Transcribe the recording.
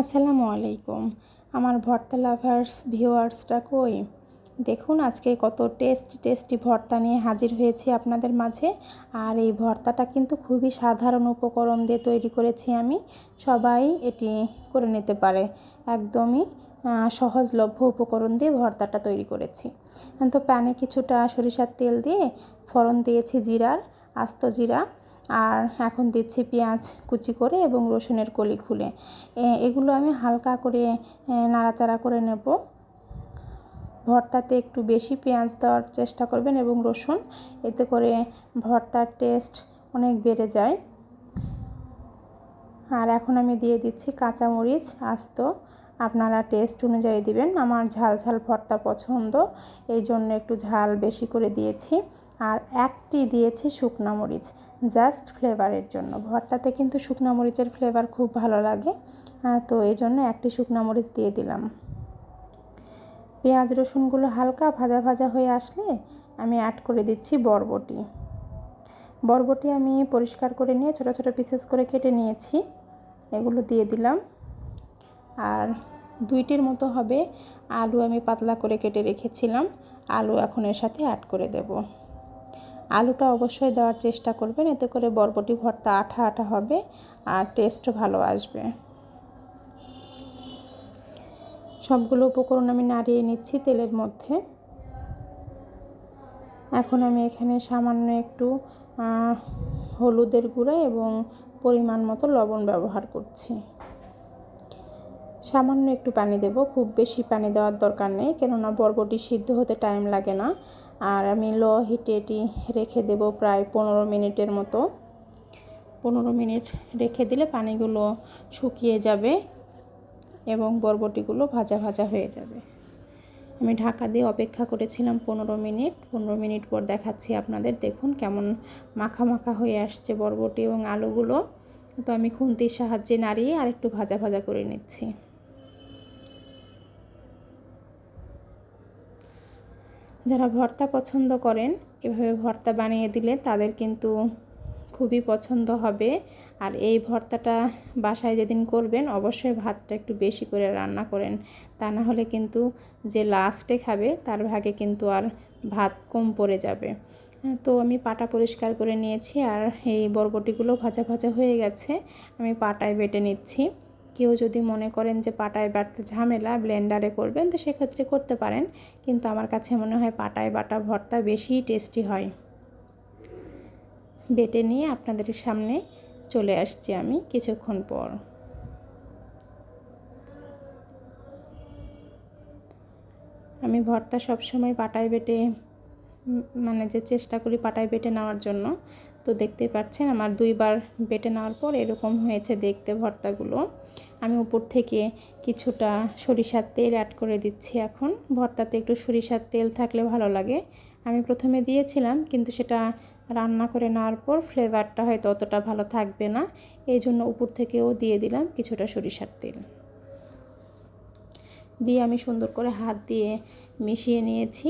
আসসালামু আলাইকুম। আমার ভর্তা লাভার্স ভিউয়ার্সটা কই? দেখুন, আজকে কত টেস্টি টেস্টি ভর্তা নিয়ে হাজির হয়েছি আপনাদের মাঝে। আর এই ভর্তাটা কিন্তু খুবই সাধারণ উপকরণ দিয়ে তৈরি করেছি আমি। সবাই এটি করে নিতে পারে। একদমই সহজলভ্য উপকরণ দিয়ে ভর্তাটা তৈরি করেছি। তো প্যানে কিছুটা সরিষার তেল দিয়ে ফোড়ন দিয়েছি জিরার, আস্ত জিরা। আর এখন দিচ্ছি পেঁয়াজ কুচি করে এবং রসুনের কলি খুলে। এগুলো আমি হালকা করে নাড়াচাড়া করে নেব। ভর্তাতে একটু বেশি পেঁয়াজ দেওয়ার চেষ্টা করবেন এবং রসুন, এতে করে ভর্তার টেস্ট অনেক বেড়ে যায়। আর এখন আমি দিয়ে দিচ্ছি কাঁচামরিচ, আস্ত আপনারা টেস্ট অনুযায়ী দিবেন। আমার ঝাল ঝাল ভর্তা পছন্দ, এই জন্য একটু ঝাল বেশি করে দিয়েছি। আর একটি দিয়েছি শুকনা মরিচ জাস্ট ফ্লেভারের জন্য। ভর্তাতে কিন্তু শুকনো মরিচের ফ্লেভার খুব ভালো লাগে। তো এই জন্য একটি শুকনো মরিচ দিয়ে দিলাম। পেঁয়াজ রসুনগুলো হালকা ভাজা ভাজা হয়ে আসলে আমি অ্যাড করে দিচ্ছি বরবটি। বরবটি আমি পরিষ্কার করে নিয়ে ছোটো ছোটো পিসেস করে কেটে নিয়েছি। এগুলো দিয়ে দিলাম। আর দুইটির মতো হবে। আলু আমি পাতলা করে কেটে রেখেছিলাম। আলু এখন এর সাথে অ্যাড করে দেব। আলুটা অবশ্যই দেওয়ার চেষ্টা করবেন। এতে করে বরবটি ভর্তা আঠা আঠা হবে আর টেস্টও ভালো আসবে। সবগুলো উপকরণ আমি নাড়িয়ে নিচ্ছি তেলের মধ্যে। এখন আমি এখানে সামান্য একটু হলুদের গুঁড়া এবং পরিমাণ মতো লবণ ব্যবহার করছি। সামান্য একটু পানি দেব। খুব বেশি পানি দেওয়ার দরকার নেই, কেননা বরবটি সিদ্ধ হতে টাইম লাগে না। আর আমি লো হিটে এটি রেখে দেব প্রায় পনেরো মিনিটের মতো। পনেরো মিনিট রেখে দিলে পানিগুলো শুকিয়ে যাবে এবং বরবটিগুলো ভাজা ভাজা হয়ে যাবে। আমি ঢাকা দিয়ে অপেক্ষা করেছিলাম পনেরো মিনিট। পনেরো মিনিট পর দেখাচ্ছি আপনাদের। দেখুন কেমন মাখা মাখা হয়ে আসছে বরবটি এবং আলুগুলো। তো আমি খুন্তির সাহায্যে নাড়িয়ে আর একটু ভাজা ভাজা করে নিচ্ছি। যারা ভর্তা পছন্দ করেন, এভাবে ভর্তা বানিয়ে দিলে তাদের কিন্তু খুবই পছন্দ হবে। আর এই ভর্তাটা বাসায় যেদিন করবেন, অবশ্যই ভাতটা একটু বেশি করে রান্না করেন। তা না হলে কিন্তু যে লাস্টে খাবে, তার ভাগে কিন্তু আর ভাত কম পড়ে যাবে। তো আমি পাটা পরিষ্কার করে নিয়েছি, আর এই বরবটিগুলো ভাজা ভাজা হয়ে গেছে, আমি পাটায় বেটে নিচ্ছি। কেউ যদি মনে করেন যে পাটায় বাটতে ঝামেলা ব্লেন্ডারে করবেন, তো সেক্ষেত্রে করতে পারেন। কিন্তু আমার কাছে মনে হয় পাটায় বাটা ভর্তা বেশি টেস্টি হয়। বেটে নিয়ে আপনাদের সামনে চলে আসছি আমি কিছুক্ষণ পর। আমি ভর্তা সবসময় পাটায় বেটে মানে যে চেষ্টা করি পাটায় বেটে নেওয়ার জন্য তো দেখতে পাচ্ছেন আমার দুইবার বেটে নেওয়ার পর এরকম হয়েছে দেখতে ভর্তাগুলো। আমি উপর থেকে কিছুটা সরিষার তেল অ্যাড করে দিচ্ছি এখন। ভর্তাতে একটু সরিষার তেল থাকলে ভালো লাগে। আমি প্রথমে দিয়েছিলাম কিন্তু সেটা রান্না করে নেওয়ার পর ফ্লেভারটা হয়তো অতটা ভালো থাকবে না। এই জন্য উপর থেকেও দিয়ে দিলাম কিছুটা সরিষার তেল। দিয়ে আমি সুন্দর করে হাত দিয়ে মিশিয়ে নিয়েছি।